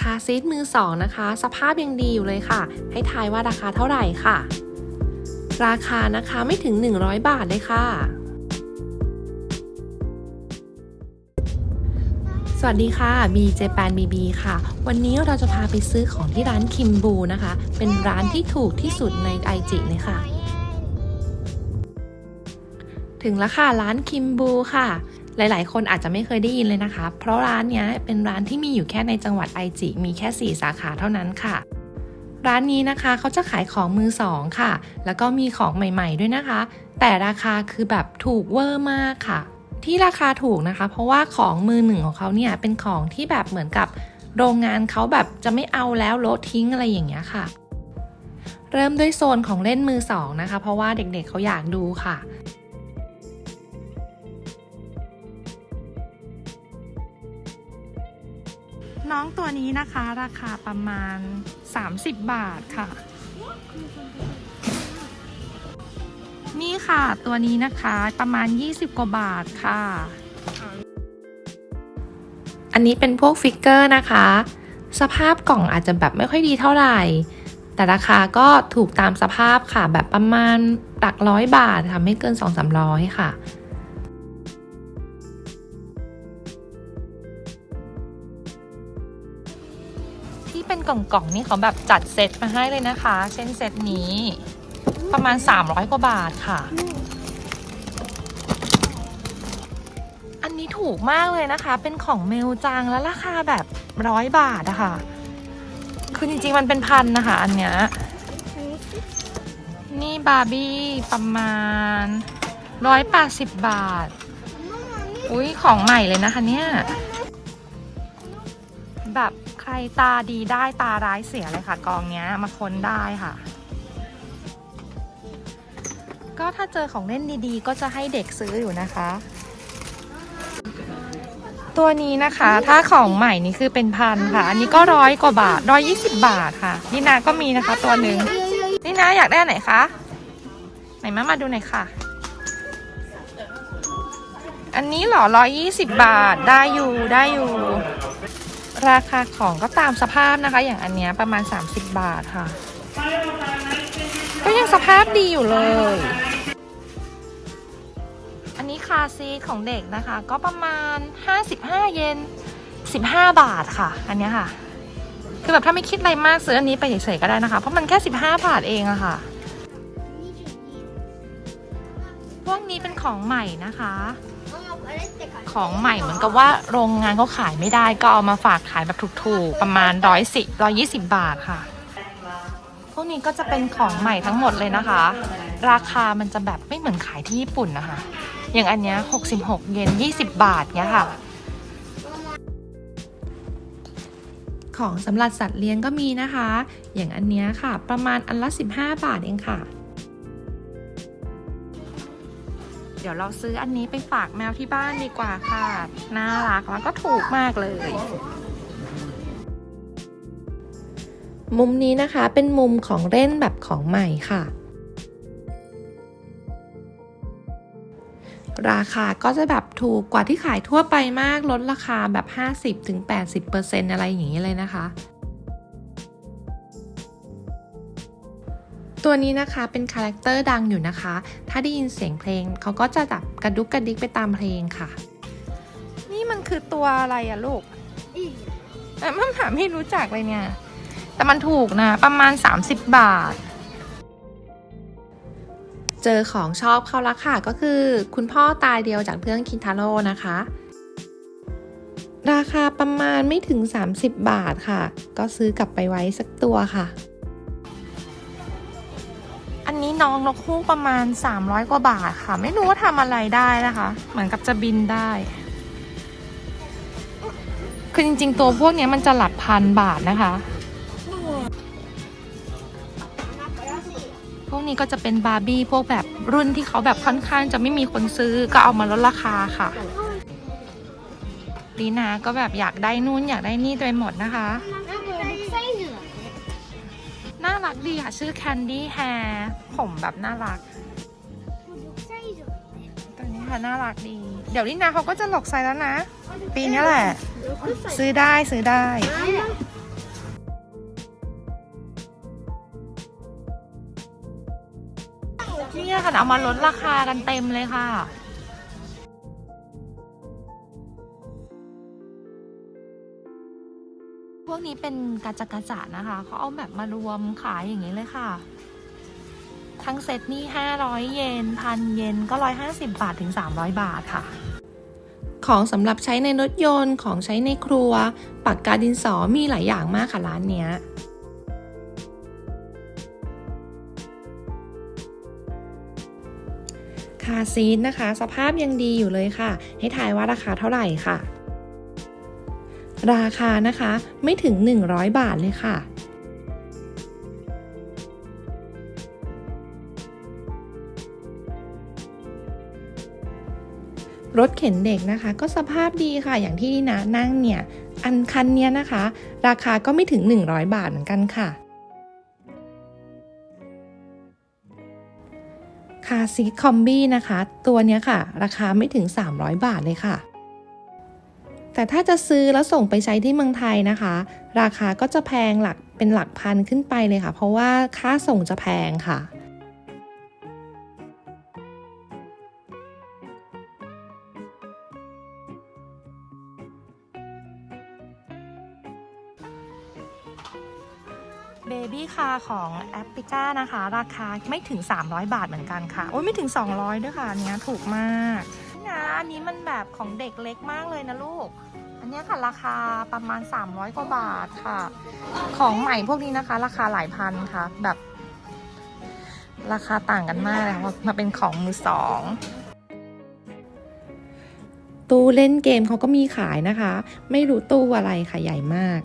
คาซีทมือสองนะคะ สภาพยังดีอยู่เลยค่ะ ให้ทายว่าราคาเท่าไหร่ค่ะ ราคานะคะไม่ถึง 100 บาทเลยค่ะ สวัสดีค่ะ B j a p a n BB ค่ะ วันนี้เราจะพาไปซื้อของที่ร้านคิมบูนะคะ เป็นร้านที่ถูกที่สุดในไอจิเลยค่ะ ถึงแล้วค่ะร้านคิมบูค่ะ หลาย ๆ คนอาจจะไม่เคยได้ยินเลยนะคะ เพราะร้านเนี้ยเป็นร้านที่มีอยู่แค่ในจังหวัดไอจิมีแค่ 4 สาขาเท่านั้นค่ะ ร้านนี้นะคะเขาจะขายของมือสองค่ะ แล้วก็มีของใหม่ ๆ ด้วยนะคะ แต่ราคาคือแบบถูกเวอร์มากค่ะ ที่ราคาถูกนะคะ เพราะว่าของมือหนึ่งของเขาเนี่ยเป็นของที่แบบเหมือนกับโรงงานเขาแบบจะไม่เอาแล้วโลทิ้งอะไรอย่างเงี้ยค่ะ เริ่มด้วยโซนของเล่นมือสองนะคะ เพราะว่าเด็กๆเขาอยากดูค่ะ น้องตัวนี้นะคะราคาประมาณ 30 บาทค่ะ นี่ค่ะตัวนี้นะคะประมาณ 20 กว่าบาทค่ะ อันนี้เป็นพวกฟิกเกอร์นะคะ สภาพกล่องอาจจะแบบไม่ค่อยดีเท่าไหร่ แต่ราคาก็ถูกตามสภาพค่ะแบบประมาณหลักร้อยบาทค่ะไม่เกิน 2-300ค่ะ กล่องๆนี่เขาแบบจัดเซตมาให้เลยนะคะ เช่นเซตนี้ ประมาณ 300 กว่าบาทค่ะ อันนี้ถูกมากเลยนะคะ เป็นของเมลจังแล้วราคาแบบร้อยบาทอะค่ะ คือจริงๆมันเป็นพันนะคะ อันเนี้ยนี่บาร์บี้ประมาณ 180 บาท อุ้ยของใหม่เลยนะคะเนี่ย แบบใครตาดีได้ตาร้ายเสียเลยค่ะ กองเนี้ยมาค้นได้ค่ะ ก็ถ้าเจอของเล่นดีๆ ก็จะให้เด็กซื้ออยู่นะคะ ตัวนี้นะคะถ้าของใหม่นี่คือเป็นพันค่ะ อันนี้ก็ร้อยกว่าบาทร้อยยี่สิบบาทค่ะนี่นาก็มีนะคะ ตัวหนึ่งนี่นาอยากได้ไหนคะไหนมามาดูหน่อยค่ะอันนี้หรอร้อยยี่สิบบาท ได้อยู่ ได้อยู่ ราคาของก็ตามสภาพนะคะ อย่างอันเนี้ยประมาณ 30 บาทค่ะ ก็ยังสภาพดีอยู่เลย อันนี้คาซีทของเด็กนะคะ ก็ประมาณ 55 เยน15 บาทค่ะ อันเนี้ยค่ะ คือแบบถ้าไม่คิดอะไรมากซื้ออันนี้ไปเฉยๆก็ได้นะคะ เพราะมันแค่ 15 บาทเองอะค่ะ พวกนี้เป็นของใหม่นะคะ ของใหม่เหมือนกับว่าโรงงานเขาขายไม่ได้ก็เอามาฝากขายแบบถูกๆ ประมาณร้อยสิร้อยี่สิบบาทค่ะ พวกนี้ก็จะเป็นของใหม่ทั้งหมดเลยนะคะ ราคามันจะแบบไม่เหมือนขายที่ญี่ปุ่นนะคะ อย่างอันเนี้ย66เยน20บาทเนี้ยค่ะ ของสำหรับสัตว์เลี้ยงก็มีนะคะ อย่างอันเนี้ยค่ะ ประมาณอันละ15บาทเองค่ะ ดี๋ยวเราซื้ออันนี้ไปฝากแมวที่บ้านดีกว่าค่ะ น่ารักแล้วก็ถูกมากเลย มุมนี้นะคะเป็นมุมของเล่นแบบของใหม่ค่ะ ราคาก็จะแบบถูกกว่าที่ขายทั่วไปมากลดราคาแบบ 50-80%อะไรอย่างนี้เลยนะคะ ตัวนี้นะคะเป็นคาแรคเตอร์ดังอยู่นะคะ ถ้าได้ยินเสียงเพลงเขาก็จะแบบกระดุกกระดิกไปตามเพลงค่ะ นี่มันคือตัวอะไรอะลูกแต่มันหาไม่รู้จักเลยเนี่ย แต่มันถูกนะ ประมาณ 30 บาท เจอของชอบเขาละค่ะ ก็คือ คุณพ่อตายเดียวจากเรื่องคินทาโร่นะคะ ราคาประมาณไม่ถึง 30 บาทค่ะ ก็ซื้อกลับไปไว้สักตัวค่ะ อันนี้น้องนกฮูกประมาณ 300 กว่าบาทค่ะ ไม่รู้ว่าทำอะไรได้นะคะ เหมือนกับจะบินได้ คือจริง ๆ ตัวพวกนี้มันจะหลักพันบาทนะคะ พวกนี้ก็จะเป็นบาร์บี้พวกแบบรุ่นที่เขาแบบค่อนข้างจะไม่มีคนซื้อก็เอามาลดราคาค่ะลีนาก็แบบอยากได้นู่นอยากได้นี่ตัวหมดนะคะ น่ารักดีค่ะ ชื่อ Candy Hair ผมแบบน่ารัก ตัวนี้ค่ะน่ารักดี เดี๋ยวลินาเขาก็จะหลอกใส่แล้วนะ ปีนี้แหละ ซื้อได้ซื้อได้ นี่ค่ะเอามาลดราคากันเต็มเลยค่ะ พวกนี้เป็นกาจากาจะนะคะเขาเอาแบบมารวมขายอย่างนี้เลยค่ะ ทั้งเซตนี่ 500 เยนพันเยนก็ 150 บาทถึง 300 บาทค่ะ ของสำหรับใช้ในรถยนต์ของใช้ในครัว ปากกาดินสอมีหลายอย่างมากค่ะร้านเนี้ยคาซีทนะคะ สภาพยังดีอยู่เลยค่ะ ให้ทายว่าราคาเท่าไหร่ค่ะ ราคานะคะไม่ถึง 100 บาทเลยค่ะรถเข็นเด็กนะคะก็สภาพดีค่ะอย่างที่นะนั่งเนี่ย อันคันเนี้ยนะคะ ราคาก็ไม่ถึง 100 บาทเหมือนกันค่ะ คาซีคอมบี้นะคะ ตัวเนี้ยค่ะ ราคาไม่ถึง 300 บาทเลยค่ะ แต่ถ้าจะซื้อแล้วส่งไปใช้ที่เมืองไทยนะคะ ราคาก็จะแพงหลักเป็นหลักพันขึ้นไปเลยค่ะ เพราะว่าค่าส่งจะแพงค่ะเบบี้คาของแอปปิก้านะคะ ราคาไม่ถึง 300 บาทเหมือนกันค่ะ โอ้ยไม่ถึง 200 ด้วยค่ะเนี้ยถูกมากนะอันนี้มันแบบของเด็กเล็กมากเลยนะลูก เนี้ยค่ะราคาประมาณ 300 กว่าบาทค่ะ ของใหม่พวกนี้นะคะ ราคาหลายพันค่ะ แบบ ราคาต่างกันมากเลยค่ะมาเป็นของมือสองตู้เล่นเกมเขาก็มีขายนะคะ ไม่รู้ตู้อะไรค่ะใหญ่มาก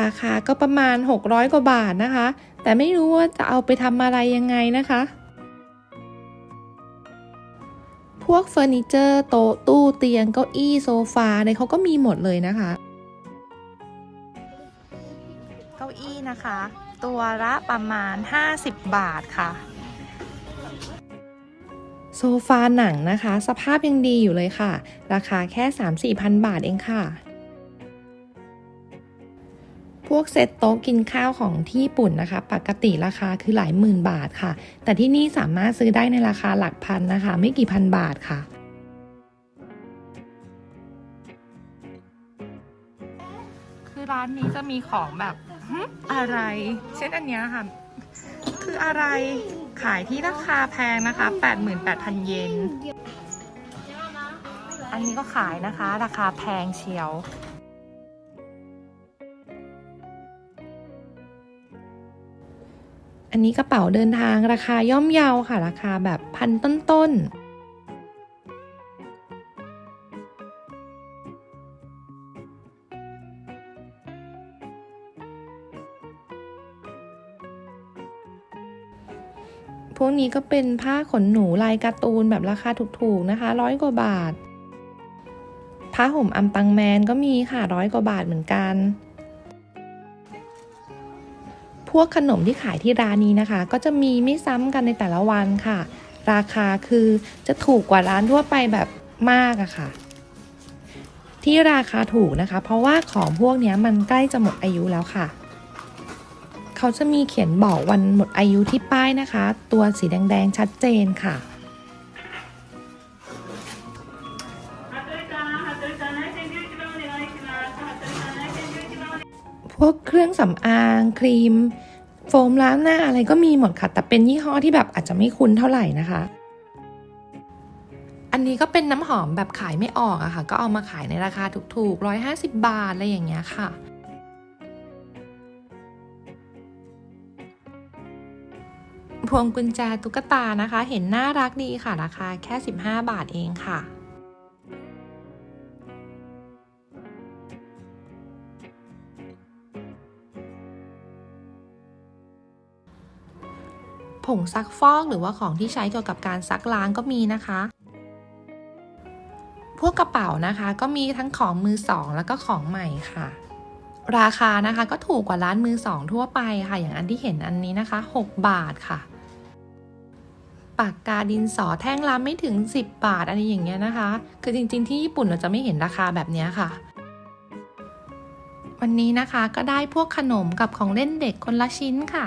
ราคาก็ประมาณ 600 กว่าบาทนะคะ แต่ไม่รู้ว่าจะเอาไปทำอะไรยังไงนะคะ วกเฟอร์นิเจอร์โต๊ะตู้เตียงเก้าอี้โซฟาอะไรเขาก็มีหมดเลยนะคะ เก้าอี้นะคะ ตัวละประมาณ 50 บาทค่ะ โซฟาหนังนะคะ สภาพยังดีอยู่เลยค่ะ ราคาแค่ 3-4พันบาทเองค่ะ พวกเซตโต๊ะกินข้าวของที่ญี่ปุ่นนะคะ ปกติราคาคือหลายหมื่นบาทค่ะ แต่ที่นี่สามารถซื้อได้ในราคาหลักพันนะคะ ไม่กี่พันบาทค่ะคือร้านนี้จะมีของแบบอะไร เช่นอันนี้ค่ะ คืออะไรขายที่ราคาแพงนะคะ 88,000 เยน อันนี้ก็ขายนะคะ ราคาแพงเชียว นนี้กระเป๋าเดินทางราคาย่อมเยาค่ะ ราคาแบบพันต้นๆพวกนี้ก็เป็นผ้าขนหนูลายการ์ตูนแบบราคาถูกๆนะคะร้อยกว่าบาท ผ้าห่มอัมปังแมนก็มีค่ะร้อยกว่าบาทเหมือนกัน วกขนมที่ขายที่ร้านนี้นะคะ ก็จะมีไม่ซ้ำกันในแต่ละวันค่ะ ราคาคือจะถูกกว่าร้านทั่วไปแบบมากอะค่ะ ที่ราคาถูกนะคะ เพราะว่าของพวกนี้มันใกล้จะหมดอายุแล้วค่ะ เขาจะมีเขียนบอกวันหมดอายุที่ป้ายนะคะ ตัวสีแดงๆชัดเจนค่ะพวกเครื่องสำอางครีม โฟมล้างหน้าอะไรก็มีหมดค่ะ แต่เป็นยี่ห้อที่แบบอาจจะไม่คุ้นเท่าไหร่นะคะ อันนี้ก็เป็นน้ำหอมแบบขายไม่ออกอะค่ะ ก็เอามาขายในราคาถูกๆ 150 บาทอะไรอย่างเงี้ยค่ะพวงกุญแจตุ๊กตานะคะ เห็นน่ารักดีค่ะ ราคาแค่ 15 บาทเองค่ะ งซักฟอกหรือว่าของที่ใช้เกี่ยวกับการซักล้างก็มีนะคะ พวกกระเป๋านะคะก็มีทั้งของมือสองแล้วก็ของใหม่ค่ะ ราคานะคะก็ถูกกว่าร้านมือสองทั่วไปค่ะ อย่างอันที่เห็นอันนี้นะคะ 6 บาทค่ะ ปากกาดินสอแท่งละไม่ถึง 10 บาทอะไรอย่างเงี้ยนะคะ คือจริง ๆ ที่ญี่ปุ่นเราจะไม่เห็นราคาแบบเนี้ยค่ะวันนี้นะคะก็ได้พวกขนมกับของเล่นเด็กคนละชิ้นค่ะ